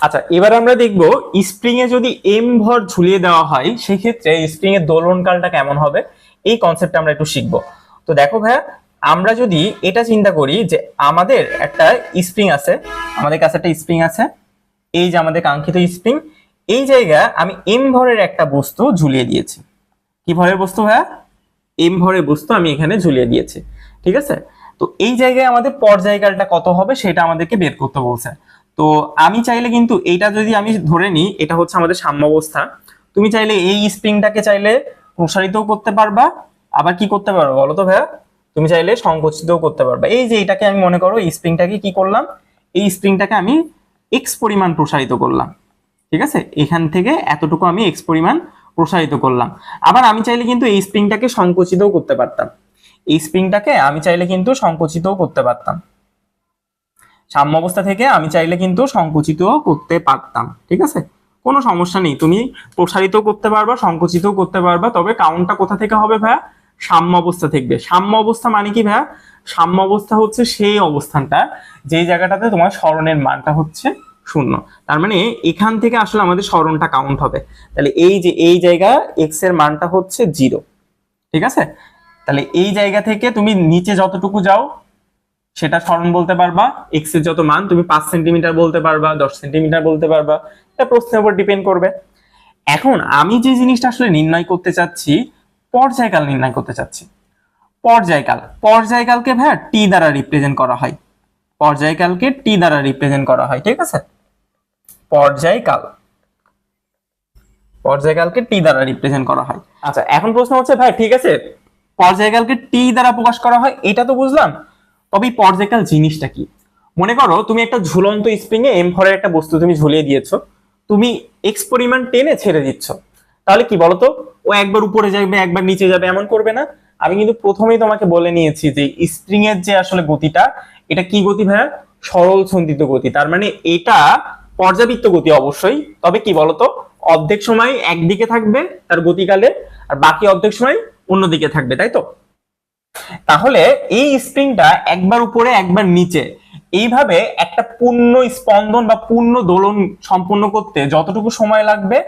আচ্ছা এবার আমরা দেখব স্প্রিং এ যদি এম ভর ঝুলিয়ে দেওয়া হয়, সেক্ষেত্রে স্প্রিং এর দোলনকালটা কেমন হবে? এই কনসেপ্টটা আমরা একটু শিখব। তো দেখো ভাইয়া, আমরা যদি এটা চিন্তা করি যে আমাদের একটা স্প্রিং আছে, আমাদের কাছে একটা স্প্রিং আছে, এই যে আমাদের কাঙ্ক্ষিত স্প্রিং এই জায়গায় আমি এম ভরের একটা বস্তু ঝুলিয়ে দিয়েছি। কি ভরের বস্তু ভাইয়া? এম ভরের বস্তু আমি এখানে ঝুলিয়ে দিয়েছি। ঠিক আছে? তো এই জায়গায় আমাদের পর্যায়কালটা কত হবে সেটা আমাদেরকে বের করতে বলছে। তো আমি চাইলে কিন্তু এইটা যদি আমি ধরে নিই, এটা হচ্ছে আমাদের সাম্যাবস্থা। তুমি চাইলে এই স্প্রিংটাকে চাইলে প্রসারিতও করতে পারবা। আবার কি করতে পারবা বলো তো ভাইয়া? তুমি চাইলে সংকুচিতও করতে পারবা। এই যে এটাকে আমি মনে করো, এই স্প্রিংটাকে কি করলাম? এই স্প্রিংটাকে আমি এক্স পরিমাণ প্রসারিত করলাম। ঠিক আছে? এখান থেকে এতটুকু আমি এক্স পরিমাণ প্রসারিত করলাম। আবার আমি চাইলে কিন্তু এই স্প্রিংটাকে সংকুচিতও করতে পারতাম। এই স্প্রিংটাকে আমি চাইলে কিন্তু সংকুচিতও করতে পারতাম। সাম্য অবস্থা থেকে আমি চাইলে কিন্তু সংকুচিতও করতে পারতাম, ঠিক আছে? কোনো সমস্যা নেই, তুমি প্রসারিত করতে পারবা, সংকুচিতও করতে পারবা, তবে কাউন্টটা কোথা থেকে হবে ভাইয়া? সাম্য অবস্থা থাকবে সাম্য অবস্থা মানে কি ভাইয়া? সাম্য অবস্থা হচ্ছে সেই অবস্থানটা, যেই জায়গাটাতে তোমার স্মরণের মানটা হচ্ছে শূন্য। তার মানে এখান থেকে আসলে আমাদের স্মরণটা কাউন্ট হবে। তাহলে এই যে, এই জায়গা এক্সের মানটা হচ্ছে জিরো ঠিক আছে? তাহলে এই জায়গা থেকে তুমি নিচে যতটুকু যাও সেটা স্মরণ বলতে পারবা এক্সের যত মান, তুমি পাঁচ সেন্টিমিটার বলতে পারবা, দশ সেন্টিমিটার বলতে পারবা, এটা প্রশ্নের উপর ডিপেন্ড করবে। এখন আমি যে জিনিসটা আসলে নির্ণয় করতে চাচ্ছি, পর্যায়কাল নির্ণয় করতে চাচ্ছি। পর্যায়কাল, পর্যায়কালকে ভাইয়া টি দ্বারা রিপ্রেজেন্ট করা হয়। পর্যায়কালকে টি দ্বারা রিপ্রেজেন্ট করা হয়, ঠিক আছে? পর্যায়কাল, পর্যায়কালকে টি দ্বারা রিপ্রেজেন্ট করা হয়। আচ্ছা এখন প্রশ্ন হচ্ছে ভাই ঠিক আছে? পর্যায়কালকে টি দ্বারা প্রকাশ করা হয়, এটা তো বুঝলাম তবে এই পর্যায়কাল জিনিসটা কি? মনে করো তুমি একটা ঝুলন্ত স্প্রিং এ এম ভরের একটা বস্তু তুমি ঝুলিয়ে দিয়েছ, তুমি এক্স পরিমাণ টেনে ছেড়ে দিচ্ছ। তাহলে কি বলতো? ও একবার উপরে যাবে, একবার নিচে যাবে, এমন করবে না। আমি কিন্তু প্রথমেই তোমাকে বলে নিয়েছি যে স্প্রিং এর যে আসলে গতিটা, এটা কি গতি ভাইয়া? সরল সন্ধিত গতি। তার মানে এটা পর্যাবৃত্ত গতি অবশ্যই। তবে কি বলতো? অর্ধেক সময় একদিকে থাকবে তার গতিকালে, আর বাকি অর্ধেক সময় অন্যদিকে থাকবে, তাই তো? তাহলে এই স্প্রিংটা একবার উপরে, একবার নিচে। এইভাবে একটা পূর্ণ স্পন্দন বা পূর্ণ দোলন সম্পূর্ণ করতে যতটুকু সময় লাগবে,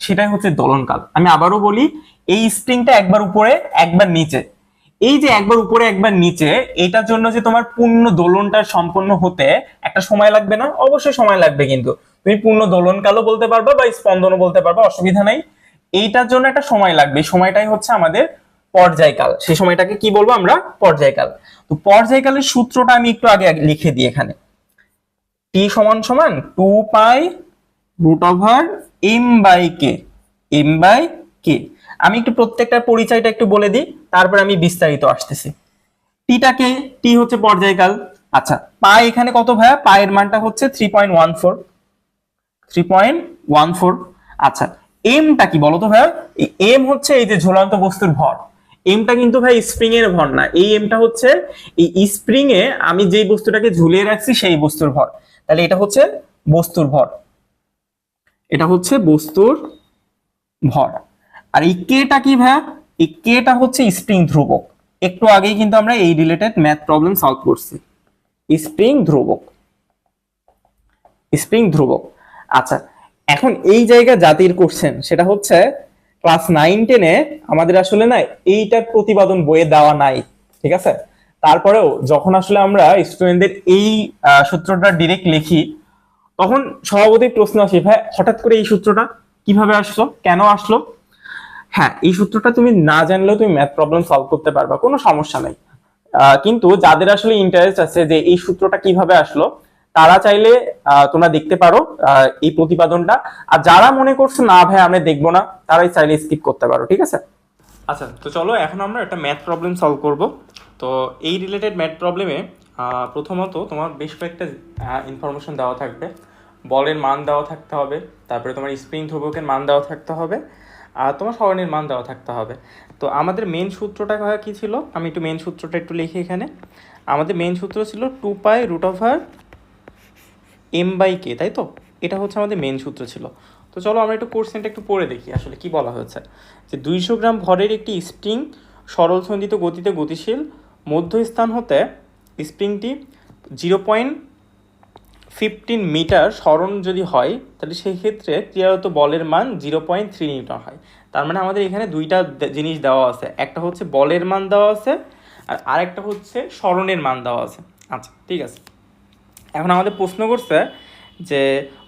সেটাই হচ্ছে দোলনকাল। আমি আবারও বলি, এই স্প্রিংটা একবার উপরে, একবার নিচে। এই যে একবার উপরে, একবার নিচে, এটার জন্য যে তোমার পূর্ণ দোলনটা সম্পন্ন হতে একটা সময় লাগবে না, অবশ্যই সময় লাগবে কিন্তু। তুমি পূর্ণ দোলনকালও বলতে পারবা বা স্পন্দনও বলতে পারবা, অসুবিধা নাই। এইটার জন্য একটা সময় লাগবে। সময়টাই হচ্ছে আমাদের পর্যায়কাল। সেই সময়টাকে কি বলব আমরা? পর্যায়কাল। তো পর্যায়কালের সূত্রটা আমি একটু আগে লিখে দিই এখানে। টি সমান সমান two pi root over M by K, M by K. আমি একটু প্রত্যেকটার পরিচয়টা একটু বলে দিই, তারপর আমি বিস্তারিত আসতেছি। টিটাকে, টি হচ্ছে পর্যায়কাল। আচ্ছা পাই এখানে কত ভাইয়া? পায়ের মানটা হচ্ছে three point one four three point one four আচ্ছা এমটা কি বলতো ভাইয়া? এম হচ্ছে এই যে ঝুলন্ত বস্তুর ভর। এমটা কিন্তু ভাই স্প্রিং এর ভর না। এই এমটা হচ্ছে, এই স্প্রিং এ আমি যেই বস্তুটাকে ঝুলিয়ে রাখছি সেই বস্তুর ভর। তাহলে এটা হচ্ছে বস্তুর ভর। এটা হচ্ছে বস্তুর ভর। আর এই কেটা কি ভাইয়া? এই কেটা হচ্ছে স্প্রিং ধ্রুবক। একটু আগেই কিন্তু আমরা এই রিলেটেড ম্যাথ প্রবলেম সলভ করছি। স্প্রিং ধ্রুবক। স্প্রিং ধ্রুবক। আচ্ছা এখন এই জায়গা জাতির কোশ্চেন সেটা হচ্ছে ক্লাস নাইন টেনে আমাদের আসলে না এইটার প্রতিবাদন বইয়ে দেওয়া নাই, ঠিক আছে? তারপরেও যখন আসলে আমরা স্টুডেন্টদের এই সূত্রটা ডিরেক্ট লিখি, তখন স্বভাবতই প্রশ্ন আসে, ভাই, হঠাৎ করে এই সূত্রটা কীভাবে আসলো? কেন আসলো? হ্যাঁ এই সূত্রটা তুমি না জানলেও তুমি ম্যাথ প্রবলেম সলভ করতে পারবা, কোনো সমস্যা নেই। কিন্তু যাদের আসলে ইন্টারেস্ট আছে যে এই সূত্রটা কীভাবে আসলো তারা চাইলে তোমরা দেখতে পারো এই প্রতিপাদনটা। আর যারা মনে করছ, না ভাই, আমরা দেখব না, তারাই চাইলে স্কিপ করতে পারো, ঠিক আছে? আচ্ছা তো চলো, এখন আমরা একটা ম্যাথ প্রবলেম সলভ করব। তো এই রিলেটেড ম্যাথ প্রবলেমে প্রথমত তোমার বেশ কয়েকটা ইনফরমেশন দেওয়া থাকবে। বলের মান দেওয়া থাকতে হবে, তারপরে তোমার স্প্রিং ধ্রুবকের মান দেওয়া থাকতে হবে, আর তোমার স্মরণের মান দেওয়া থাকতে হবে। তো আমাদের মেন সূত্রটা কী ছিল? আমি একটু মেন সূত্রটা একটু লিখি এখানে। আমাদের মেন সূত্র ছিল two pi root over M by K তাই তো? এটা হচ্ছে আমাদের মেন সূত্র ছিল। তো চলো আমরা একটু কোর্সেনটা একটু পড়ে দেখি আসলে কি বলা হয়েছে। যে দুইশো গ্রাম ভরের একটি স্প্রিং সরল সন্ধিত গতিতে গতিশীল মধ্যস্থান হতে স্প্রিংটি জিরো পয়েন্ট ফিফটিন মিটার স্মরণ যদি হয়, তাহলে সেই ক্ষেত্রে ক্রিয়ারত বলের মান জিরো পয়েন্ট থ্রি নিউটন হয়। তার মানে আমাদের এখানে দুইটা জিনিস দেওয়া আছে। একটা হচ্ছে বলের মান দেওয়া আছে, আর আরেকটা হচ্ছে স্মরণের মান দেওয়া আছে। আচ্ছা ঠিক আছে। এখন আমাদের প্রশ্ন করছে যে,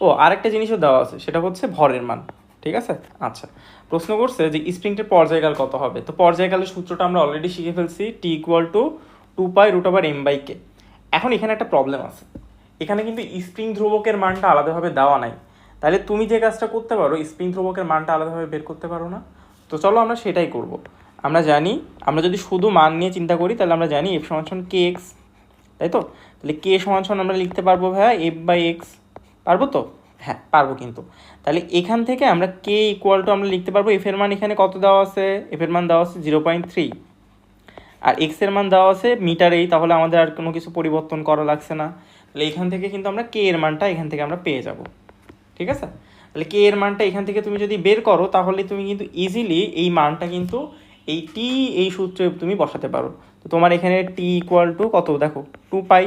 ও, আরেকটা জিনিসও দেওয়া আছে, সেটা হচ্ছে ভরের মান, ঠিক আছে? আচ্ছা প্রশ্ন করছে যে স্প্রিংটির পর্যায়কাল কত হবে? তো পর্যায়কালের সূত্রটা আমরা অলরেডি শিখে ফেলছি T equal to two pi root over M by K এখন এখানে একটা প্রবলেম আছে। এখানে কিন্তু স্প্রিং ধ্রুবকের মানটা আলাদাভাবে দেওয়া নাই। তাহলে তুমি যে কাজটা করতে পারো, স্প্রিং ধ্রুবকের মানটা আলাদাভাবে বের করতে পারো না। তো চলো আমরা সেটাই করব। আমরা জানি, আমরা যদি শুধু মান নিয়ে চিন্তা করি, তাহলে আমরা জানি এফ সমান কে এক্স তাই তো? তাহলে কে সমান সমান আমরা লিখতে পারব ভাইয়া এফ বাই এক্স পারব তো? হ্যাঁ পারব কিন্তু। তাহলে এখান থেকে আমরা কে ইকুয়াল টু আমরা লিখতে পারব এফ এর মান এখানে কত দেওয়া আছে? এফ এর মান দেওয়া আছে জিরো পয়েন্ট থ্রি আর এক্সের মান দেওয়া আছে মিটারেই তাহলে আমাদের আর কোনো কিছু পরিবর্তন করা লাগছে না। তাহলে এখান থেকে কিন্তু আমরা কে এর মানটা এখান থেকে আমরা পেয়ে যাব। ঠিক আছে? তাহলে কে এর মানটা এখান থেকে তুমি যদি বের করো, তাহলে তুমি কিন্তু ইজিলি এই মানটা কিন্তু এই টি এই সূত্রে তুমি বসাতে পারো। তো তোমার এখানে টি ইকুয়াল টু কত? দেখো টু পাই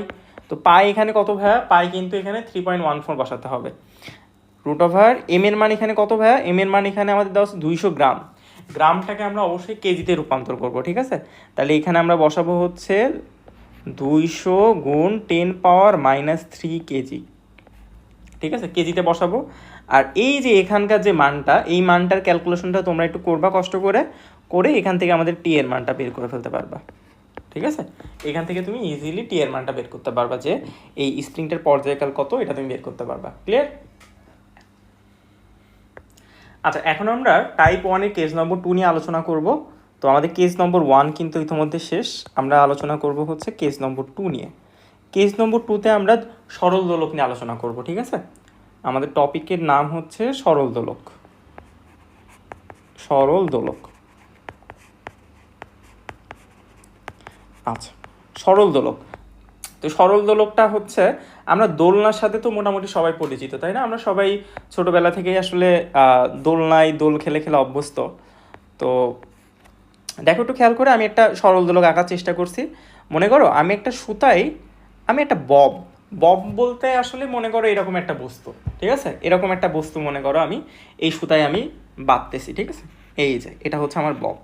তো পাই এখানে কত ভাইয়া? পাই কিন্তু এখানে থ্রি পয়েন্ট ওয়ান ফোর বসাতে হবে। রুট ওভার এম এর মান এখানে কত ভাইয়া? এম এর মান এখানে আমাদের দেওয়া আছে দুইশো গ্রাম। গ্রামটাকে আমরা অবশ্যই কেজিতে রূপান্তর করব, ঠিক আছে? তাহলে এখানে আমরা বসাবো হচ্ছে দুইশো গুণ ten power minus three KG ঠিক আছে? কেজিতে বসাবো। আর এই যে এখানকার যে মানটা, এই মানটার ক্যালকুলেশনটা তোমরা একটু করবা কষ্ট করে করে এখান থেকে আমাদের টি এর মানটা বের করে ফেলতে পারবা। ঠিক আছে? এখান থেকে তুমি ইজিলি টি এর মানটা বের করতে পারবা যে এই স্প্রিংটার পর্যায়কাল কত, এটা তুমি বের করতে পারবা। ক্লিয়ার আচ্ছা এখন আমরা টাইপ ওয়ানের কেস নম্বর টু নিয়ে আলোচনা করব। তো আমাদের কেস নম্বর ওয়ান কিন্তু ইতিমধ্যে শেষ। আমরা আলোচনা করব হচ্ছে কেস নম্বর টু নিয়ে। কেস নম্বর টুতে আমরা সরল দোলক নিয়ে আলোচনা করব, ঠিক আছে? আমাদের টপিকের নাম হচ্ছে সরল দোলক। সরল দোলক। আচ্ছা সরল দোলক। তো সরল দোলকটা হচ্ছে, আমরা দোলনার সাথে তো মোটামুটি সবাই পরিচিত, তাই না? আমরা সবাই ছোটবেলা থেকেই আসলে দোলনায় দোল খেলে খেলে অভ্যস্ত। তো দেখো একটু খেয়াল করে আমি একটা সরল দোলক আঁকার চেষ্টা করছি। মনে করো আমি একটা সুতাই আমি একটা বব। বব বলতে আসলে মনে করো এরকম একটা বস্তু, ঠিক আছে? এরকম একটা বস্তু মনে করো আমি, এই সুতায় আমি বাঁধতেছি, ঠিক আছে? এই যে, এটা হচ্ছে আমার বব।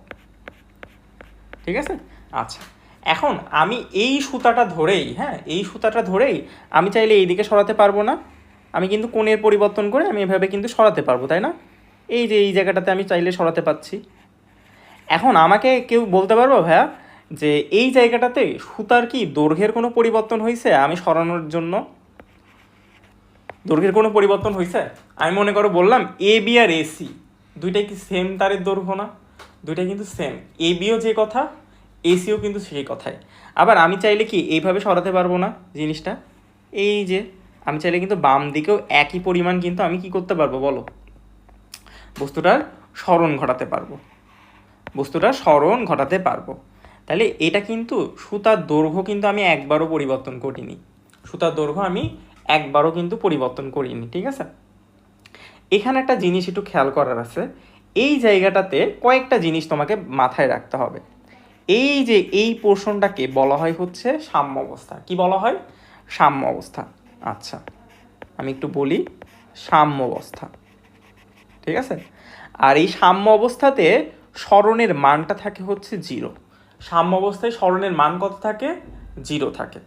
ঠিক আছে? আচ্ছা। এখন আমি এই সুতাটা ধরেই হ্যাঁ এই সুতাটা ধরেই আমি চাইলে এই দিকে সরাতে পারব না। আমি কিন্তু কোণের পরিবর্তন করে আমি এভাবে কিন্তু সরাতে পারব, তাই না? এই যে এই জায়গাটাতে আমি চাইলে সরাতে পারছি। এখন আমাকে কেউ বলতে পারব, ভাইয়া, যে এই জায়গাটাতে সুতার কি দৈর্ঘ্যের কোনো পরিবর্তন হয়েছে আমি সরানোর জন্য? দৈর্ঘ্যের কোনো পরিবর্তন হয়েছে আমি মনে করো বললাম এ বি আর এসি দুইটাই কি সেম তারের দৈর্ঘ্য না? দুইটাই কিন্তু সেম এ বিও যে কথা এসিও কিন্তু সেই কথাই। আবার আমি চাইলে কি এইভাবে সরাতে পারব না জিনিসটা? এই যে, আমি চাইলে কিন্তু বাম দিকেও একই পরিমাণ কিন্তু আমি কি করতে পারব বলো? বস্তুটার স্মরণ ঘটাতে পারব। বস্তুটার স্মরণ ঘটাতে পারব। তাহলে এটা কিন্তু সুতার দৈর্ঘ্য কিন্তু আমি একবারও পরিবর্তন করিনি। সুতার দৈর্ঘ্য আমি একবারও কিন্তু পরিবর্তন করিনি, ঠিক আছে? এখানে একটা জিনিস একটু খেয়াল করার আছে। এই জায়গাটাতে কয়েকটা জিনিস তোমাকে মাথায় রাখতে হবে। এই যে এই পোর্শনটাকে বলা হয় হচ্ছে সাম্য অবস্থা। কি বলা হয়? সাম্য অবস্থা। আচ্ছা আমি একটু বলি, সাম্য অবস্থা। ঠিক আছে? আর এই সাম্য অবস্থাতে স্মরণের মানটা থাকে হচ্ছে জিরো। সাম্য অবস্থায় স্মরণের মান কত থাকে? জিরো থাকে।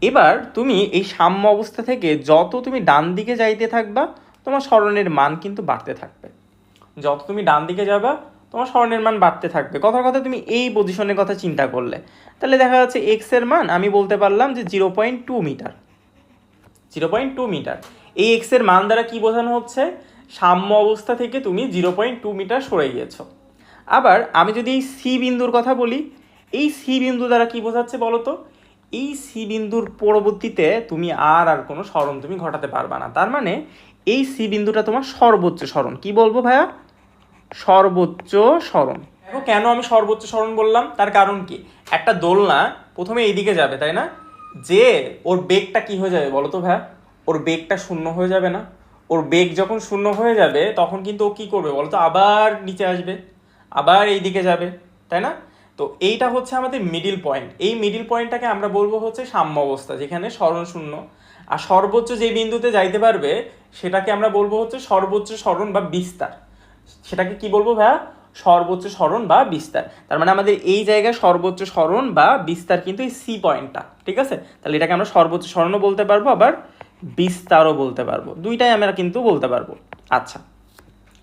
এবার তুমি এই সাম্য অবস্থা থেকে যত তুমি ডান দিকে যাইতে থাকবা, তোমার স্মরণের মান কিন্তু বাড়তে থাকবে। যত তুমি ডান দিকে যাবা তোমার স্মরণের মান বাড়তে থাকবে। কথার কথা, তুমি এই পজিশনের কথা চিন্তা করলে। তাহলে দেখা যাচ্ছে এক্সের মান, আমি বলতে পারলাম যে zero point two metre zero point two metre এই এক্সের মান দ্বারা কি বোঝানো হচ্ছে? সাম্য অবস্থা থেকে তুমি জিরো পয়েন্ট টু মিটার সরে গিয়েছো। আবার আমি যদি এই সি বিন্দুর কথা বলি, এই সি বিন্দু দ্বারা কি বোঝাচ্ছে বলো তো এই সি বিন্দুর পরবর্তীতে তুমি আর আর কোনো স্মরণ তুমি ঘটাতে পারবা না। তার মানে এই সি বিন্দুটা তোমার সর্বোচ্চ স্মরণ। কি বলব ভাইয়া? সর্বোচ্চ স্মরণ। দেখো কেন আমি সর্বোচ্চ স্মরণ বললাম? তার কারণ কি? একটা দোলনা প্রথমে এইদিকে যাবে, তাই না? যে ওর বেগটা কি হয়ে যাবে বলো তো ভাইয়া ওর বেগটা শূন্য হয়ে যাবে না? ওর বেগ যখন শূন্য হয়ে যাবে, তখন কিন্তু ও কি করবে বলো তো? আবার নিচে আসবে, আবার এই দিকে যাবে, তাই না? তো এইটা হচ্ছে আমাদের মিডিল পয়েন্ট এই মিডিল পয়েন্টটাকে আমরা বলব হচ্ছে সাম্য অবস্থা যেখানে স্মরণ শূন্য। আর সর্বোচ্চ যে বিন্দুতে যাইতে পারবে, সেটাকে আমরা বলব হচ্ছে সর্বোচ্চ স্মরণ বা বিস্তার। সেটাকে কি বলব ভাইয়া? সর্বোচ্চ স্মরণ বা বিস্তার। তার মানে আমাদের এই জায়গায় সর্বোচ্চ স্মরণ বা বিস্তার কিন্তু এই সি পয়েন্টটা ঠিক আছে? তাহলে এটাকে আমরা সর্বোচ্চ স্মরণও বলতে পারব, আবার বিস্তারও বলতে পারব। দুইটাই আমরা কিন্তু বলতে পারব। আচ্ছা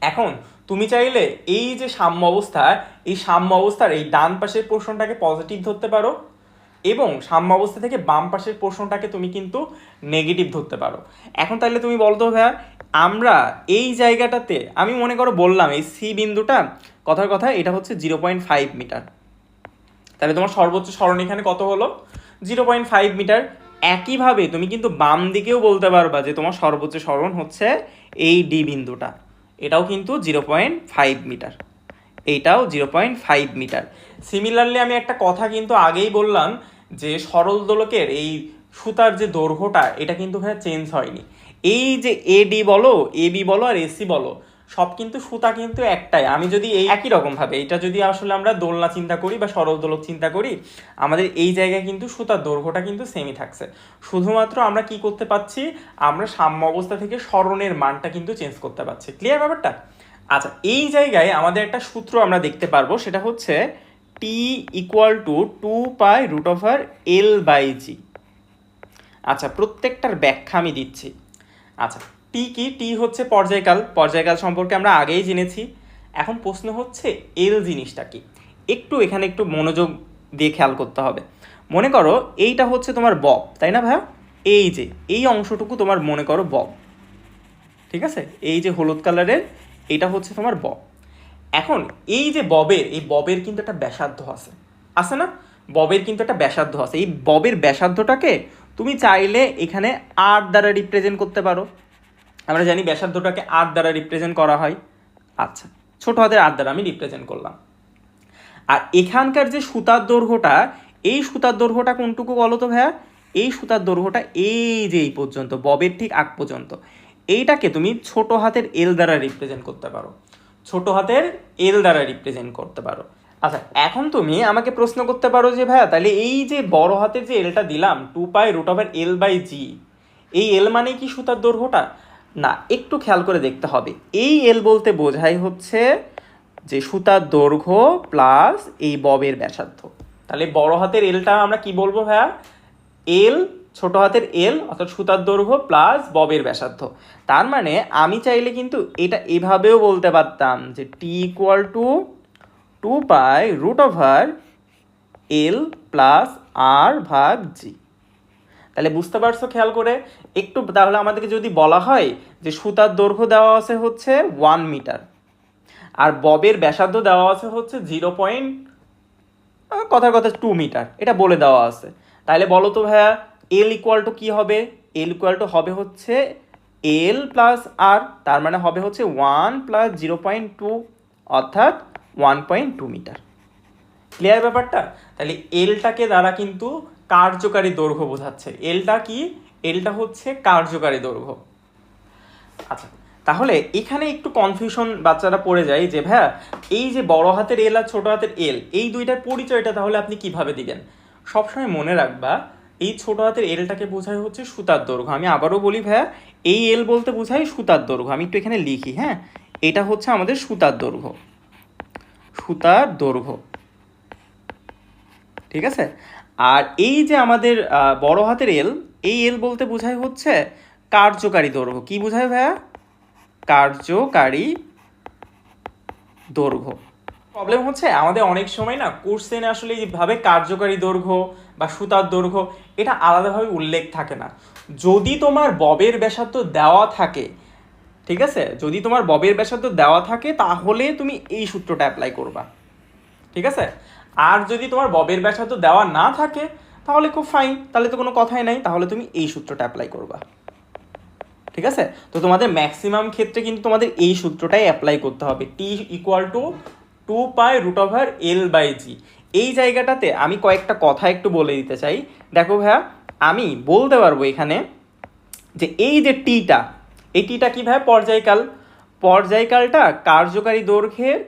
এখন তুমি চাইলে এই যে সাম্য অবস্থা, এই সাম্য অবস্থার এই ডান পাশের পোর্শনটাকে পজিটিভ ধরতে পারো। এবং সাম্য অবস্থা থেকে বাম পাশের পোর্শনটাকে তুমি কিন্তু নেগেটিভ ধরতে পারো। এখন তাহলে তুমি বলতো, ভাইয়া, আমরা এই জায়গাটাতে, আমি মনে করো বললাম এই সি বিন্দুটা, কথার কথা এটা হচ্ছে জিরো পয়েন্ট ফাইভ মিটার। তাহলে তোমার সর্বোচ্চ স্মরণ এখানে কত হলো? Zero point five metre. একইভাবে তুমি কিন্তু বাম দিকেও বলতে পারবা যে তোমার সর্বোচ্চ স্মরণ হচ্ছে এই ডি বিন্দুটা। এটাও কিন্তু জিরো পয়েন্ট ফাইভ মিটার। এইটাও zero point five metre. Similarly আমি একটা কথা কিন্তু আগেই বললাম যে সরল দোলকের এই সুতার যে দৈর্ঘ্যটা, এটা কিন্তু ভাই চেঞ্জ হয়নি। এই যে এডি বলো এবি বলো আর এসি বলো, সব কিন্তু সুতা কিন্তু একটাই। আমি যদি এই একই রকম ভাবে এটা যদি আসলে আমরা দোলনা চিন্তা করি বা সরল দোলক চিন্তা করি, আমাদের এই জায়গায় কিন্তু সুতার দৈর্ঘ্যটা কিন্তু সেমই থাকছে। শুধুমাত্র আমরা কি করতে পাচ্ছি আমরা সাম্য অবস্থা থেকে স্মরণের মানটা কিন্তু চেঞ্জ করতে পারছি। ক্লিয়ার ব্যাপারটা? আচ্ছা এই জায়গায় আমাদের একটা সূত্র আমরা দেখতে পারব, সেটা হচ্ছে T equal to two pi root over L by G আচ্ছা প্রত্যেকটার ব্যাখ্যা আমি দিচ্ছি। আচ্ছা টি কি? টি হচ্ছে পর্যায়কাল। পর্যায়কাল সম্পর্কে আমরা আগেই জেনেছি। এখন প্রশ্ন হচ্ছে এল জিনিসটা কি? একটু এখানে একটু মনোযোগ দিয়ে খেয়াল করতে হবে। মনে করো, এইটা হচ্ছে তোমার বব, তাই না ভাইয়া? এই যে, এই অংশটুকু তোমার মনে করো বব। ঠিক আছে? এই যে হলুদ কালারের এটা হচ্ছে তোমার বব। এখন এই যে ববের, এই ববের কিন্তু একটা ব্যাসার্ধ আছে। আছে না? ববের কিন্তু একটা ব্যাসার্ধ আছে। এই ববের ব্যাসার্ধটাকে তুমি চাইলে এখানে আর দ্বারা রিপ্রেজেন্ট করতে পারো। আমরা জানি ব্যাসার্ধটাকে আর দ্বারা রিপ্রেজেন্ট করা হয়। আচ্ছা ছোট হাতের আর দ্বারা আমি রিপ্রেজেন্ট করলাম। আর এখানকার যে সুতার দৈর্ঘ্যটা, এই সুতার দৈর্ঘ্যটা কোনটুকু বলো তো ভাইয়া? এই সুতার দৈর্ঘ্যটা এই যে এই পর্যন্ত, ববের ঠিক আগ পর্যন্ত। এইটাকে তুমি ছোট হাতের এল দ্বারা রিপ্রেজেন্ট করতে পারো। ছোট হাতের এল দ্বারা রিপ্রেজেন্ট করতে পারো। আচ্ছা এখন তুমি আমাকে প্রশ্ন করতে পারো যে, ভাইয়া, তাহলে এই যে বড় হাতের যে এলটা দিলাম two pi root over L by G এই এল মানে কি সুতার দৈর্ঘ্যটা? না, একটু খেয়াল করে দেখতে হবে। এই এল বলতে বোঝাই হচ্ছে যে সুতার দৈর্ঘ্য প্লাস এই ববের ব্যাসার্ধ। তাহলে বড় হাতের এলটা আমরা কি বলব, ভাইয়া? এল ছোট হাতের এল অর্থাৎ সুতার দৈর্ঘ্য প্লাস ববের ব্যাসার্ধ। তার মানে আমি চাইলে কিন্তু এটা এভাবেও বলতে পারতাম যে T equal to two pi root over L plus R ভাগ জি তাহলে বুঝতে পারছ খেয়াল করে? একটু তাহলে আমাদেরকে যদি বলা হয় যে সুতার দৈর্ঘ্য দেওয়া আছে হচ্ছে ওয়ান মিটার আর ববের ব্যাসার্ধ দেওয়া আছে হচ্ছে জিরো পয়েন্ট কথার কথা টু মিটার এটা বলে দেওয়া আছে। তাহলে বলো তো ভাইয়া এল ইকুয়াল টু কী হবে? এল ইকুয়াল টু হবে হচ্ছে এল প্লাস আর তার মানে হবে হচ্ছে one plus zero point two অর্থাৎ one point two metre clear ব্যাপারটা? তাহলে এলটাকে দ্বারা কিন্তু কার্যকারী দৈর্ঘ্য বোঝাচ্ছে। এলটা কি? এলটা হচ্ছে কার্যকারী দৈর্ঘ্য। আচ্ছা তাহলে এখানে একটু কনফিউশন বাচ্চারা পড়ে যায় যে, ভাইয়া, এই যে বড় হাতের এল আর ছোট হাতের এল এই দুইটার পরিচয়টা তাহলে আপনি কীভাবে দিবেন? সবসময় মনে রাখবা এই ছোট হাতের এলটাকে বোঝায় হচ্ছে সুতার দৈর্ঘ্য। আমি আবারও বলি, ভাইয়া, এই এল বলতে বোঝায় সুতার দৈর্ঘ্য। আমি একটু এখানে লিখি হ্যাঁ? এটা হচ্ছে আমাদের সুতার দৈর্ঘ্য। সুতার দৈর্ঘ্য। ঠিক আছে? আর এই যে আমাদের বড় হাতের এল, এই এল বলতে বোঝায় হচ্ছে কার্যকারী দৈর্ঘ্য। কি বোঝায়, ভাইয়া? কার্যকারী দৈর্ঘ্য। প্রবলেম হচ্ছে, আমাদের অনেক সময় না কোর্সেনে আসলে এইভাবে কার্যকারী দৈর্ঘ্য বা সুতার দৈর্ঘ্য, এটা আলাদাভাবে উল্লেখ থাকে না। যদি তোমার ববের ব্যাসার্ধ দেওয়া থাকে, ঠিক আছে? যদি তোমার ববের ব্যাসার্ধ দেওয়া থাকে, তাহলে তুমি এই সূত্রটা অ্যাপ্লাই করবা। ঠিক আছে? আর যদি তোমার ববের ব্যাসার্ধ দেওয়া না থাকে, তাহলে খুব ফাইন তাহলে তো কোনো কথাই নাই, তাহলে তুমি এই সূত্রটা অ্যাপ্লাই করবা। ঠিক আছে? তো তোমাদের ম্যাক্সিমাম ক্ষেত্রে কিন্তু তোমাদের এই সূত্রটাই অ্যাপ্লাই করতে হবে। T equal to two pi root over L by G এই জায়গাটাতে আমি কয়েকটা কথা একটু বলে দিতে চাই। দেখো ভাইয়া, আমি বলতে পারব এখানে যে এই যে টিটা, এই টিটা কী ভাই পর্যায়কাল? পর্যায়কালটা কার্যকারী দৈর্ঘ্যের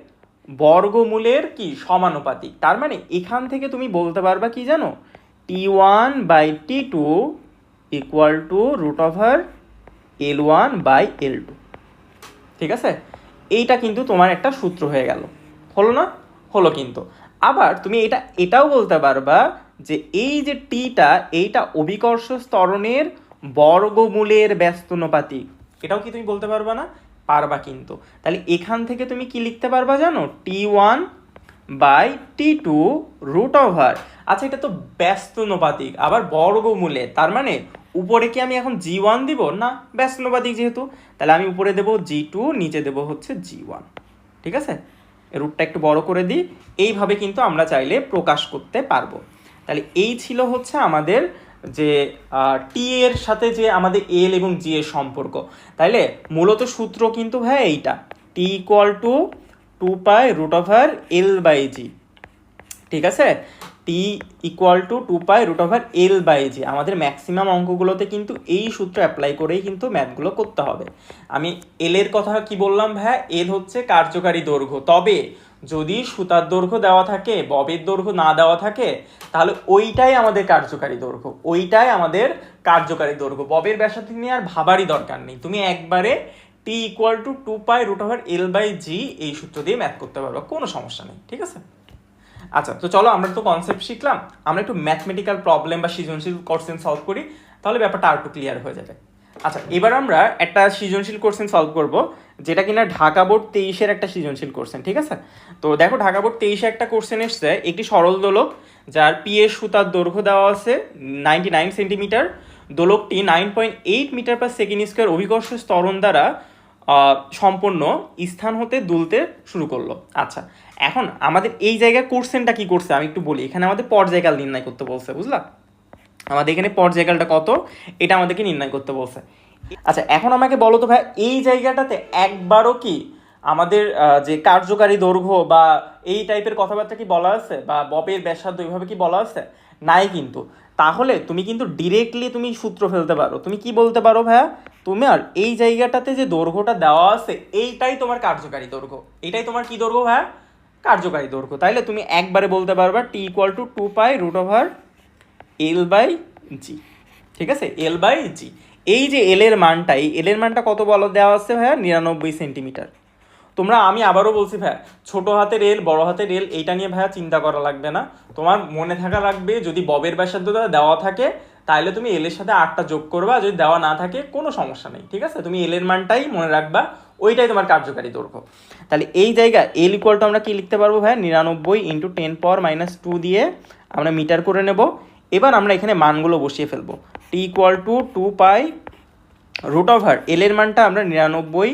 বর্গমূলের কি সমানুপাতিক? তার মানে এখান থেকে তুমি বলতে পারবা কি জানো? T one by T two equal to root over L one by L two. ঠিক আছে? এইটা কিন্তু তোমার একটা সূত্র হয়ে গেল। হলো না? হলো কিন্তু। আবার তুমি এটা, এটাও বলতে পারবা যে এই যে টিটা, এইটা অভিকর্ষ স্তরণের বর্গমূলের ব্যস্তনুপাতিক। এটাও কি তুমি বলতে পারবা না? পারবা কিন্তু। তাহলে এখান থেকে তুমি কি লিখতে পারবা জানো? T one by T two root over. আচ্ছা এটা তো ব্যস্তনুপাতিক, আবার বর্গমূলে। তার মানে উপরে কি আমি এখন জি ওয়ান দিব? না, ব্যস্তনুপাতিক যেহেতু। তাহলে আমি উপরে দেবো জি টু, নিচে দেবো হচ্ছে জি ওয়ান। ঠিক আছে? রুটটা একটু বড় করে দিই। এইভাবে কিন্তু আমরা চাইলে প্রকাশ করতে পারব। তাহলে এই ছিল হচ্ছে আমাদের যে টি এর সাথে যে আমাদের এল এবং জি এর সম্পর্ক। তাইলে মূলত সূত্র কিন্তু ভাই এইটা। T equal to two pi root of R L by G ঠিক আছে? T equal to two pi root over L by G আমাদের ম্যাক্সিমাম অঙ্কগুলোতে কিন্তু এই সূত্র অ্যাপ্লাই করেই কিন্তু ম্যাথগুলো করতে হবে। আমি এল এর কথা কি বললাম ভাইয়া? এল হচ্ছে কার্যকারী দৈর্ঘ্য। তবে যদি সুতার দৈর্ঘ্য দেওয়া থাকে, ববের দৈর্ঘ্য না দেওয়া থাকে, তাহলে ওইটাই আমাদের কার্যকারী দৈর্ঘ্য। ওইটাই আমাদের কার্যকারী দৈর্ঘ্য। ববের ব্যাসার্ধ নিয়ে আর ভাবারই দরকার নেই। তুমি একবারে T equal to two pi root over L by G এই সূত্র দিয়ে ম্যাথ করতে পারব। কোনো সমস্যা নেই। ঠিক আছে? আচ্ছা তো চলো আমরা তো কনসেপ্ট শিখলাম। আমরা একটু ম্যাথমেটিক্যাল প্রবলেম বা সৃজনশীল কোশ্চেন সলভ করি, তাহলে ব্যাপারটা আর একটু ক্লিয়ার হয়ে যাবে। আচ্ছা এবার আমরা একটা সৃজনশীল কোশ্চেন সলভ করব, যেটা কিনা ঢাকা বোর্ড তেইশের একটা সৃজনশীল কোশ্চেন ঠিক আছে? তো দেখো ঢাকা বোর্ড তেইশে একটা কোশ্চেন এসছে, একটি সরল দোলক, যার পি এর সুতার দৈর্ঘ্য দেওয়া আছে ninety nine centimetre দোলকটি nine point eight metre per second square অভিকর্ষ স্তরণ দ্বারা সম্পন্ন স্থান হতে দুলতে শুরু করল। আচ্ছা এখন আমাদের এই জায়গায় কোর্সেনটা কি করছে? আমি একটু বলি। এখানে আমাদের পর্যায়কাল নির্ণয় করতে বলছে, বুঝলা? আমাদের এখানে পর্যায়কালটা কত? এটা আমাদেরকে নির্ণয় করতে বলছে। আচ্ছা এখন আমাকে বলো তো ভাই, এই জায়গাটাতে একবারও কি আমাদের যে কার্যকারী দৈর্ঘ্য বা এই টাইপের কথাবার্তা কি বলা আছে? বা ববের ব্যাসার্ধ এইভাবে কি বলা আছে? নাই কিন্তু। তাহলে তুমি কিন্তু ডিরেক্টলি তুমি সূত্র ফেলতে পারো। তুমি কি বলতে পারো ভাইয়া? তুমি আর এই জায়গাটাতে যে দৈর্ঘ্যটা দেওয়া আছে, এইটাই তোমার কার্যকারী দৈর্ঘ্য। এটাই তোমার কি দৈর্ঘ্য ভাইয়া? কার্যকারী দৈর্ঘ্য। তাইলে তুমি একবারে বলতে পারবা T equal to two pi root over L by G ঠিক আছে? এল বাই জি এই যে এল এর মানটা, এই এল এর মানটা কত বলো দেওয়া আছে ভাইয়া? নিরানব্বই সেন্টিমিটার তোমরা, আমি আবারও বলছি ভাইয়া, ছোট হাতের রেল বড় হাতের রেল এইটা নিয়ে ভাইয়া চিন্তা করা লাগবে না। তোমার মনে থাকা লাগবে, যদি ববের ব্যাসার্ধটা দেওয়া থাকে তাহলে তুমি এল এর সাথে আটটা যোগ করবা যদি দেওয়া না থাকে, কোনো সমস্যা নেই। ঠিক আছে? তুমি এল এর মানটাই মনে রাখবা, ওইটাই তোমার কার্যকারী দৈর্ঘ্য। তাহলে এই জায়গায় এল ইকুয়াল টু আমরা কি লিখতে পারব ভাই? নিরানব্বই into ten power minus two দিয়ে আমরা মিটার করে নেব। এবার আমরা এখানে মানগুলো বসিয়ে ফেলব। T equal to two pi root over L এর মানটা আমরা নিরানব্বই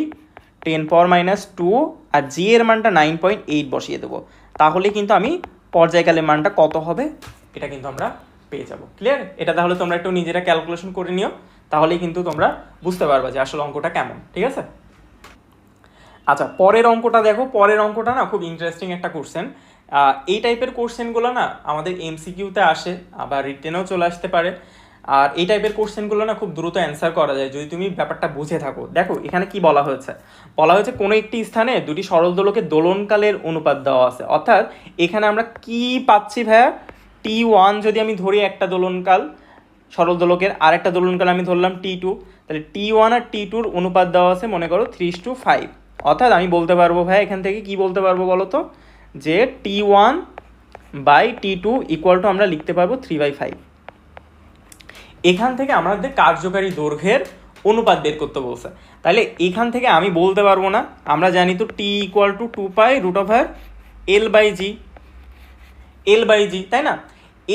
টেন পাওয়ার মাইনাস টু আর জি এর মানটা নাইন পয়েন্ট এইট বসিয়ে দেবো। তাহলে কিন্তু আমি পর্যায়কালের মানটা কত হবে? এটা কিন্তু আমরা পেয়ে যাব। ক্লিয়ার এটা তাহলে তোমরা একটু নিজেরা ক্যালকুলেশন করে নিও। তাহলেই কিন্তু তোমরা বুঝতে পারবা যে আসলে অঙ্কটা কেমন। ঠিক আছে? আচ্ছা পরের অঙ্কটা দেখো, পরের অঙ্কটা না খুব ইন্টারেস্টিং একটা কোশ্চেন এই টাইপের কোশ্চেনগুলো না আমাদের এমসিকিউতে আসে, আবার রিটেনেও চলে আসতে পারে। আর এই টাইপের কোশ্চেনগুলো না খুব দ্রুত অ্যান্সার করা যায়, যদি তুমি ব্যাপারটা বুঝে থাকো। দেখো, এখানে কি বলা হয়েছে? বলা হয়েছে কোনো একটি স্থানে দুটি সরল দোলকের দোলনকালের অনুপাত দেওয়া আছে। অর্থাৎ এখানে আমরা কি পাচ্ছি ভাইয়া? টি ওয়ান যদি আমি ধরি একটা দোলনকাল সরল দোলকের আর একটা দোলনকাল আমি ধরলাম টি টু তাহলে টি ওয়ান আর টি টুর অনুপাত দেওয়া আছে, মনে করো থ্রি টু ফাইভ অর্থাৎ আমি বলতে পারব ভাই এখান থেকে কি বলতে পারব বলো তো? যে T one by T two equal to আমরা লিখতে পারব থ্রি বাই ফাইভ এখান থেকে আমাদের কার্যকারী দৈর্ঘ্যের অনুপাত বের করতে বলছে। তাহলে এখান থেকে আমি বলতে পারব না, আমরা জানি তো T equal to two pi root over L by G L by G তাই না?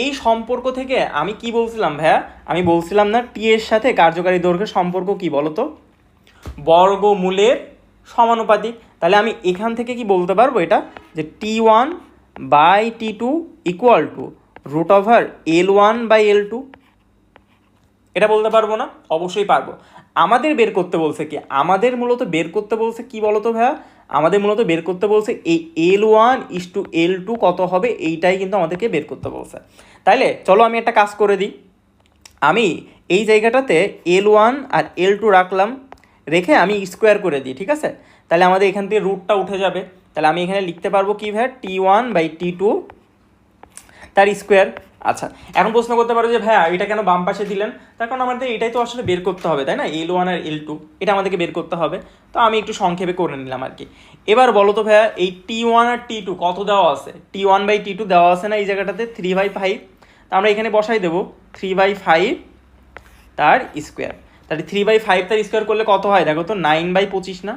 এই সম্পর্ক থেকে আমি কি বলছিলাম ভাইয়া? আমি বলছিলাম না টি এর সাথে কার্যকারী দৈর্ঘ্যের সম্পর্ক কি বলতো বর্গমূলের সমানুপাতিক। তাহলে আমি এখান থেকে কি বলতে পারব এটা? যে T one by T two equal to root over L one by L two এটা বলতে পারব না? অবশ্যই পারব। আমাদের বের করতে বলছে কি? আমাদের মূলত বের করতে বলছে কি বলতো ভাইয়া? আমাদের মূলত বের করতে বলছে এই L one is to L two কত হবে? এইটাই কিন্তু আমাদেরকে বের করতে বলছে। তাইলে চলো আমি একটা কাজ করে দিই। আমি এই জায়গাটাতে এল ওয়ান আর এল টু রাখলাম। রেখে আমি স্কোয়ার করে দিই, ঠিক আছে? তাহলে আমাদের এখান থেকে রুটটা উঠে যাবে। তাহলে আমি এখানে লিখতে পারব কি ভাই? T one by T two তার স্কোয়ার আচ্ছা এখন প্রশ্ন করতে পারো যে ভাইয়া, এটা কেন বাম পাশে দিলেন? তার কারণ আমাদের এটাই তো আসলে বের করতে হবে, তাই না? এল ওয়ান আর এল টু এটা আমাদেরকে বের করতে হবে। তো আমি একটু সংক্ষেপে করে নিলাম আর কি। এবার বলো তো ভাইয়া, এই টি ওয়ান আর টি টু কত দেওয়া আছে? T one by T two দেওয়া আছে না এই জায়গাটাতে? থ্রি বাই ফাইভ তা আমরা এখানে বসাই দেবো। থ্রি বাই ফাইভ তার স্কোয়ার তাহলে থ্রি বাই ফাইভ তার স্কোয়ার করলে কত হয়? দেখো তো নাইন বাই পঁচিশ না?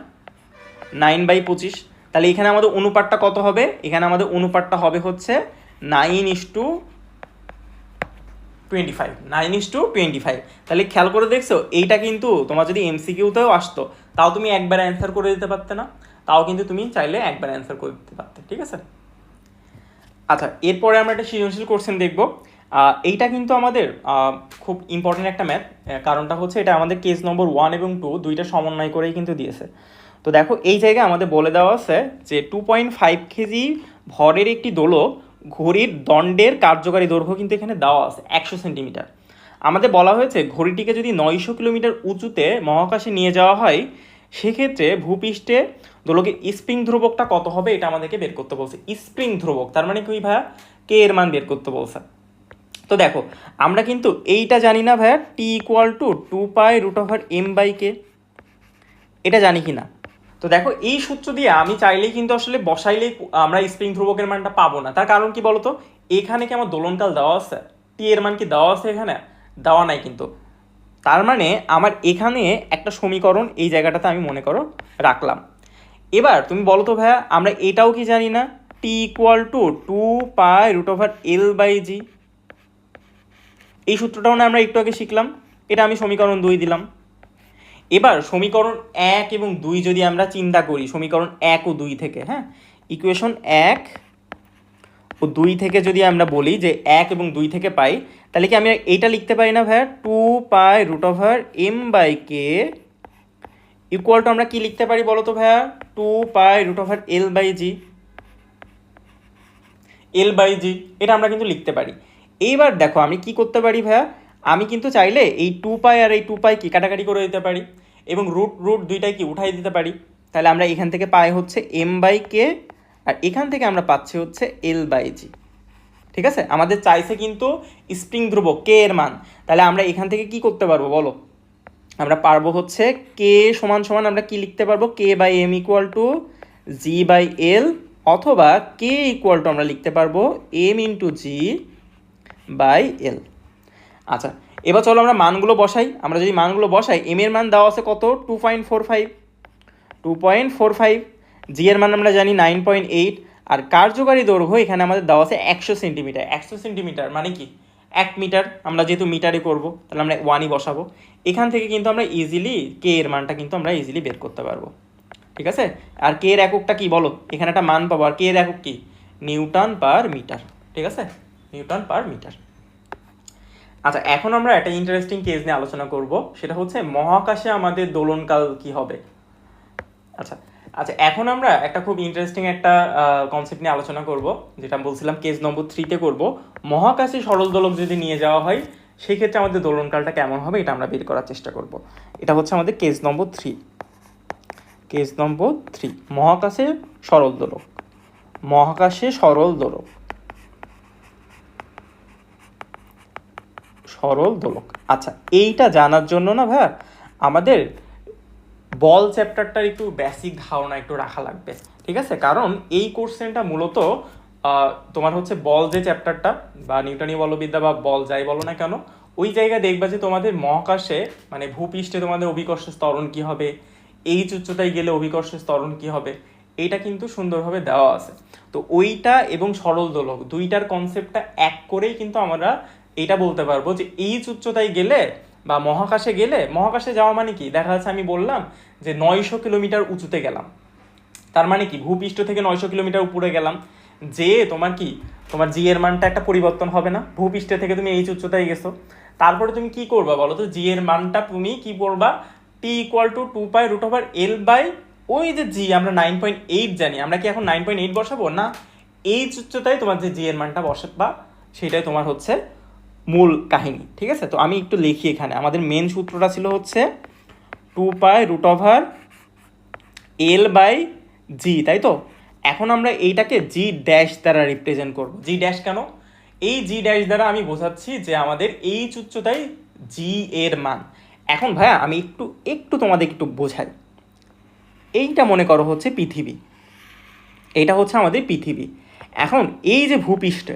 নাইন বাই পঁচিশ। তাহলে এখানে আমাদের অনুপাতটা কত হবে? এখানে আমাদের অনুপাতটা হবে হচ্ছে nine is to twenty five nine is to twenty five তাহলে খেয়াল করে দেখছ, এইটা কিন্তু তোমার যদি এমসিকিউতেও আসতো, তাও তুমি একবার অ্যান্সার করে দিতে পারতে না। তাও কিন্তু তুমি চাইলে একবার অ্যান্সার করে দিতে পারতে, ঠিক আছে? আচ্ছা এরপরে আমরা একটা সৃজনশীল কোশ্চেন দেখব। এইটা কিন্তু আমাদের খুব ইম্পর্টেন্ট একটা ম্যাথ কারণটা হচ্ছে এটা আমাদের কেস নম্বর ওয়ান এবং টু দুইটা সমন্বয় করেই কিন্তু দিয়েছে। তো দেখো, এই জায়গায় আমাদের বলে দেওয়া আছে যে টু পয়েন্ট ফাইভ কেজি ভরের একটি দোলক ঘড়ির দণ্ডের কার্যকারী দৈর্ঘ্য কিন্তু এখানে দেওয়া আছে, একশো সেন্টিমিটার আমাদের বলা হয়েছে ঘড়িটিকে যদি নয়শো কিলোমিটার উঁচুতে মহাকাশে নিয়ে যাওয়া হয়, সেক্ষেত্রে ভূপৃষ্ঠে দোলকের স্প্রিং ধ্রুবকটা কত হবে এটা আমাদেরকে বের করতে বলছে। স্প্রিং ধ্রুবক, তার মানে কি ভাইয়া? কে এর মান বের করতে বলছে? তো দেখো, আমরা কিন্তু এইটা জানি না ভাইয়া T equal to two pi root over M by K এটা জানি কি না তো দেখো, এই সূত্র দিয়ে আমি চাইলেই কিন্তু আসলে বসাইলেই আমরা স্প্রিং ধ্রুবকের মানটা পাবো না। তার কারণ কি বলতো? এখানে কি আমার দোলনকাল দেওয়া আছে? টি এর মান কি দেওয়া আছে এখানে? দেওয়া নাই কিন্তু। তার মানে আমার এখানে একটা সমীকরণ এই জায়গাটাতে আমি মনে করো রাখলাম। এবার তুমি বলো তো ভাইয়া, আমরা এটাও কি জানি না? T equal to two pi root over L by G এই সূত্রটাও না আমরা একটু আগে শিখলাম। এটা আমি সমীকরণ দুই দিলাম। এবার সমীকরণ এক এবং দুই যদি আমরা চিন্তা করি, সমীকরণ এক ও দুই থেকে হ্যাঁ? ইকুয়েশন এক ও দুই থেকে যদি আমরা বলি যে এক এবং দুই থেকে পাই, তাহলে কি আমি এইটা লিখতে পারি না ভাইয়া? Two pi root over M by K equal to আমরা কি লিখতে পারি বলো তো ভাইয়া? Two pi root over L by G. L by G, এটা আমরা কিন্তু লিখতে পারি। এইবার দেখো, আমি কি করতে পারি ভাইয়া? আমি কিন্তু চাইলে এই টু পাই আর এই টু পাই কি কাটাকাটি করে দিতে পারি এবং রুট রুট দুইটাই কি উঠাই দিতে পারি। তাহলে আমরা এখান থেকে পাই হচ্ছে এম বাই কে আর এখান থেকে আমরা পাচ্ছি হচ্ছে এল বাই জি ঠিক আছে? আমাদের চাইছে কিন্তু স্প্রিং ধ্রুবক কে এর মান। তাহলে আমরা এখান থেকে কি করতে পারব বলো? আমরা পারব হচ্ছে কে সমান সমান আমরা কি লিখতে পারব? K by M equal to G by L অথবা কে ইকুয়াল টু আমরা লিখতে পারব M into G by L. আচ্ছা এবার চলো আমরা মানগুলো বসাই। আমরা যদি মানগুলো বসাই এম এর মান দেওয়া আছে কত? Two point four five two point four five G এর মান আমরা জানি নাইন পয়েন্ট এইট আর কার্যকারী দৈর্ঘ্য এখানে আমাদের দেওয়া আছে একশো সেন্টিমিটার। একশো সেন্টিমিটার মানে কি? এক মিটার। আমরা যেহেতু মিটারে করব, তাহলে আমরা ওয়ানই বসাবো। এখান থেকে কিন্তু আমরা ইজিলি কে এর মানটা কিন্তু আমরা ইজিলি বের করতে পারব। ঠিক আছে? আর কে এর এককটা কি বলো? এখানে একটা মান পাবো। আর কে এর একক কি? Newton per metre. ঠিক আছে? Newton per metre. আচ্ছা এখন আমরা একটা ইন্টারেস্টিং কেস নিয়ে আলোচনা করব। সেটা হচ্ছে মহাকাশে আমাদের দোলনকাল কি হবে? আচ্ছা আচ্ছা এখন আমরা একটা খুব ইন্টারেস্টিং একটা কনসেপ্ট নিয়ে আলোচনা করব। যেটা বলছিলাম কেস নম্বর থ্রিতে করব। মহাকাশে সরল দোলক যদি নিয়ে যাওয়া হয় সেই ক্ষেত্রে আমাদের দোলনকালটা কেমন হবে এটা আমরা বের করার চেষ্টা করব। এটা হচ্ছে আমাদের case number three case number three মহাকাশে সরল দোলক। মহাকাশে সরল দোলক। সরল দোলক। আচ্ছা এইটা জানার জন্য না ভাইয়া, আমাদের বল চ্যাপ্টারটার একটু বেসিক ধারণা একটু রাখা লাগবে, ঠিক আছে? কারণ এই কোর্সেনটা মূলত তোমার হচ্ছে বল যে চ্যাপ্টারটা, বা নিউটনীয় বলবিদ্যা বা বল যাই বলো না কেন, ওই জায়গায় দেখবা যে তোমাদের মহাকাশে মানে ভূপৃষ্ঠে তোমাদের অভিকর্ষ স্তরণ কি হবে, এই উচ্চতায় গেলে অভিকর্ষ স্তরণ কি হবে, এইটা কিন্তু সুন্দরভাবে দেওয়া আছে। তো ওইটা এবং সরল দোলক, দুইটার কনসেপ্টটা এক করেই কিন্তু আমরা এটা বলতে পারব যে এই উচ্চতায় গেলে বা মহাকাশে গেলে, মহাকাশে যাওয়া মানে কি? দেখা যাচ্ছে আমি বললাম যে নয়শো কিলোমিটার উঁচুতে গেলাম। তার মানে কি? ভূপৃষ্ঠ থেকে নয়শো কিলোমিটার উপরে গেলাম। যে তোমার কি? তোমার জি এর মানটা একটা পরিবর্তন হবে না? ভূপৃষ্ঠ থেকে তুমি এই উচ্চতায় গেছো। তারপরে তুমি কি করবা বলো তো? জি এর মানটা তুমি কি করবা? T equal to two pi root over L by ওই যে জি আমরা নাইন পয়েন্ট এইট জানি। আমরা কি এখন নাইন পয়েন্ট এইট বসাবো? না এই উচ্চতায় তোমার যে জি এর মানটা বসাবা সেটাই তোমার হচ্ছে মূল কাহিনী, ঠিক আছে? তো আমি একটু লিখি এখানে। আমাদের মেন সূত্রটা ছিল হচ্ছে two pi root over L by G তাই তো? এখন আমরা এইটাকে জি ড্যাশ দ্বারা রিপ্রেজেন্ট করব। জি ড্যাশ কেন? এই জি ড্যাশ দ্বারা আমি বোঝাচ্ছি যে আমাদের এইচ উচ্চতায় জি এর মান। এখন ভাইয়া, আমি একটু একটু তোমাদের একটু বোঝাই। এইটা মনে করো হচ্ছে পৃথিবী। এটা হচ্ছে আমাদের পৃথিবী। এখন এই যে ভূপৃষ্ঠে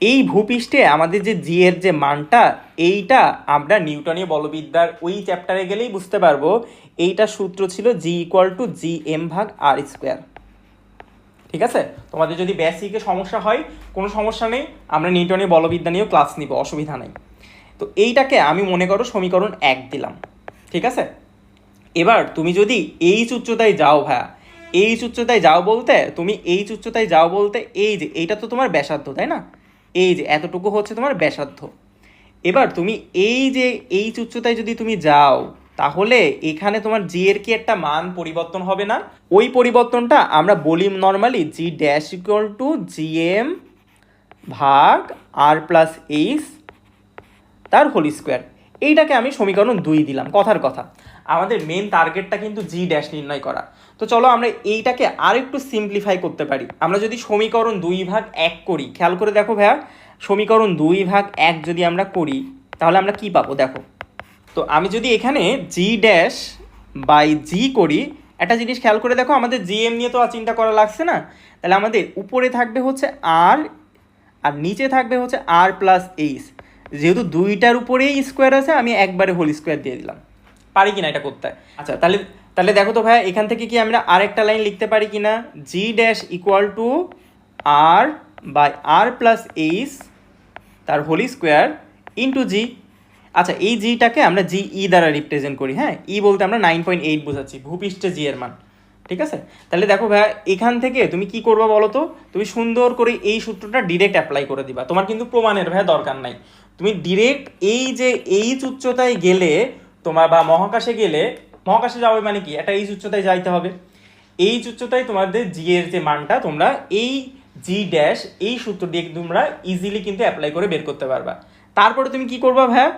এই ভূপৃষ্ঠে আমাদের যে জি এর যে মানটা, এইটা আমরা নিউটনীয় বলবিদ্যার ওই চ্যাপ্টারে গেলেই বুঝতে পারব। এইটা সূত্র ছিল G equal to G M ভাগ আর স্কোয়ার ঠিক আছে? তোমাদের যদি বেসিকে সমস্যা হয়, কোনো সমস্যা নেই, আমরা নিউটনীয় বলবিদ্যা নিয়েও ক্লাস নিব, অসুবিধা নেই। তো এইটাকে আমি মনে করো সমীকরণ এক দিলাম। ঠিক আছে? এবার তুমি যদি এইচ উচ্চতায় যাও ভাইয়া এইচ উচ্চতায় যাও বলতে, তুমি এইচ উচ্চতায় যাও বলতে, এই যে, এইটা তো তোমার ব্যাসার্ধ, তাই না? এই যে এতটুকু হচ্ছে তোমার ব্যাসার্ধ। এবার তুমি এই যে, এই উচ্চতায় যদি তুমি যাও, তাহলে এখানে তোমার জি এর কি একটা মান পরিবর্তন হবে না? ওই পরিবর্তনটা আমরা বলি normally G dash equal to G M ভাগ আর প্লাস এইচ তার হোল স্কোয়ার এইটাকে আমি সমীকরণ দুই দিলাম, কথার কথা। আমাদের মেন টার্গেটটা কিন্তু জি ড্যাশ নির্ণয় করা। তো চলো আমরা এইটাকে আর একটু সিম্পলিফাই করতে পারি। আমরা যদি সমীকরণ দুই ভাগ এক করি, খেয়াল করে দেখো ভাইয়া, সমীকরণ দুই ভাগ এক যদি আমরা করি, তাহলে আমরা কি পাবো দেখো। তো আমি যদি এখানে জি ড্যাশ বাই জি করি, একটা জিনিস খেয়াল করে দেখো, আমাদের জি এম নিয়ে তো আর চিন্তা করা লাগছে না। তাহলে আমাদের উপরে থাকবে হচ্ছে আর আর নিচে থাকবে হচ্ছে আর প্লাস এইচ যেহেতু দুইটার উপরেই স্কোয়ার আছে, আমি একবারে হোল স্কোয়ার দিয়ে দিলাম। পারি কিনা এটা করতে? আচ্ছা তাহলে তাহলে দেখো তো ভাইয়া, এখান থেকে কি আমরা আরেকটা লাইন লিখতে পারি কিনা? G dash equal to R by R plus H তার হোল স্কোয়ার ইন্টু জি আচ্ছা এই জিটাকে আমরা জি ই দ্বারা রিপ্রেজেন্ট করি হ্যাঁ? ই বলতে আমরা নাইন পয়েন্ট এইট বোঝাচ্ছি, ভূপৃষ্ঠে জি এর মান। ঠিক আছে? তাহলে দেখো ভাইয়া, এখান থেকে তুমি কি করবে বলো তো? তুমি সুন্দর করে এই সূত্রটা ডিরেক্ট অ্যাপ্লাই করে দিবা। তোমার কিন্তু প্রমাণের ভাইয়া দরকার নাই। তুমি ডিরেক্ট এই যে এইচ উচ্চতায় গেলে তোমার বা মহাকাশে গেলে, মহাকাশে যাবে মানে কি? একটা এইচ উচ্চতায় যাইতে হবে। এইচ উচ্চতায় তোমাদের জি এর যে মানটা, তোমরা এই জি ড্যাশ এই সূত্র দিয়ে তোমরা ইজিলি কিন্তু অ্যাপ্লাই করে বের করতে পারবা। তারপরে তুমি কি করবা ভাইয়া?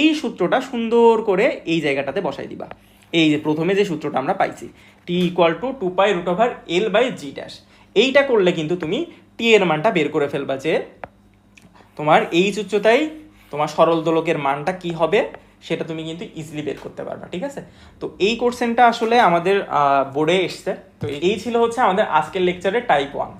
এই সূত্রটা সুন্দর করে এই জায়গাটাতে বসাই দিবা। এই যে প্রথমে যে সূত্রটা আমরা পাইছি T equal to two pi root over L by G dash এইটা করলে কিন্তু তুমি টি এর মানটা বের করে ফেলবা যে তোমার এইচ উচ্চতায় তোমার সরল দোলকের মানটা কি হবে সেটা তুমি কিন্তু ইজিলি বের করতে পারবা ঠিক আছে? তো এই কোর্সেনটা আসলে আমাদের বোর্ডে এসছে। তো এই ছিল হচ্ছে আমাদের আজকের লেকচারে টাইপ ওয়ান